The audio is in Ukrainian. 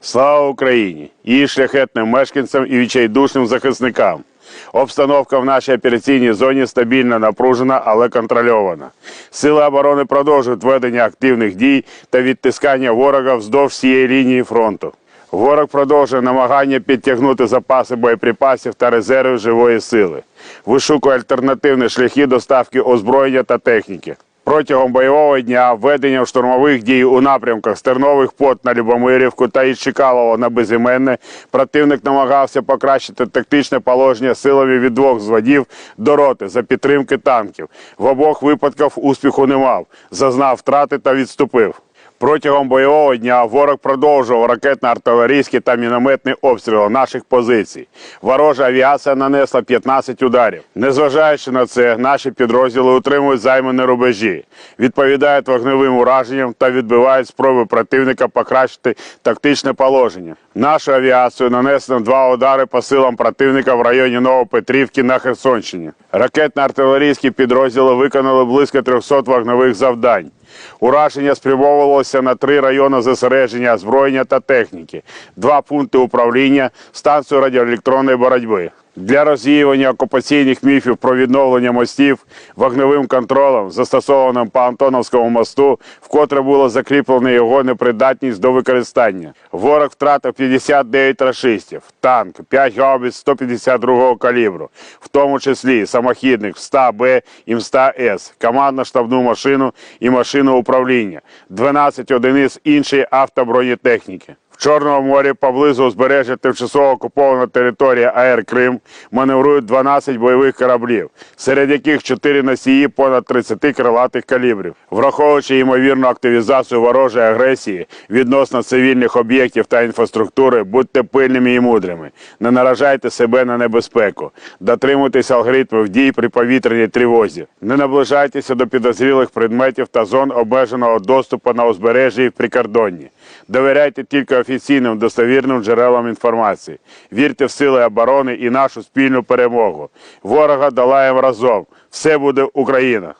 Слава Україні! Її шляхетним мешканцям і відчайдушним захисникам. Обстановка в нашій операційній зоні стабільно напружена, але контрольована. Сили оборони продовжують ведення активних дій та відтискання ворога вздовж всієї лінії фронту. Ворог продовжує намагання підтягнути запаси боєприпасів та резерви живої сили. Вишукує альтернативні шляхи доставки озброєння та техніки. Протягом бойового дня введення штурмових дій у напрямках Стернових пот на Любомирівку та із Чекалова на Безіменне противник намагався покращити тактичне положення силами від двох зводів до роти за підтримки танків. В обох випадках успіху не мав, зазнав втрати та відступив. Протягом бойового дня ворог продовжував ракетно-артилерійські та мінометні обстріли наших позицій. Ворожа авіація нанесла 15 ударів. Незважаючи на це, наші підрозділи утримують займані рубежі, відповідають вогневим ураженням та відбивають спроби противника покращити тактичне положення. Нашу авіацію нанесено два удари по силам противника в районі Новопетрівки на Херсонщині. Ракетно-артилерійські підрозділи виконали близько 300 вогневих завдань. Ураження спрямовувалося на три райони зосередження озброєння та техніки, два пункти управління, станцію радіоелектронної боротьби. Для розвіювання окупаційних міфів про відновлення мостів вогневим контролем, застосованим по Антоновському мосту, вкотре було закріплено його непридатність до використання. Ворог втратив 59 рашистів, танк, 5 гаубиць 152 калібру, в тому числі самохідник МСТА-Б і МСТА-С, командно-штабну машину і машину управління, 12 одиниць іншої автобронетехніки. В Чорному морі поблизу узбережжя тимчасово окупована територія АЕР Крим маневрують 12 бойових кораблів, серед яких 4 носії понад 30 крилатих калібрів. Враховуючи ймовірну активізацію ворожої агресії відносно цивільних об'єктів та інфраструктури, будьте пильними і мудрими. Не наражайте себе на небезпеку. Дотримуйтесь алгоритмів дій при повітряній тривозі. Не наближайтеся до підозрілих предметів та зон обмеженого доступу на узбережжі і в прикордонні. Довіряйте тільки офіційним достовірним джерелам інформації. Вірте в сили оборони і нашу спільну перемогу. Ворога долаємо разом. Все буде Україна!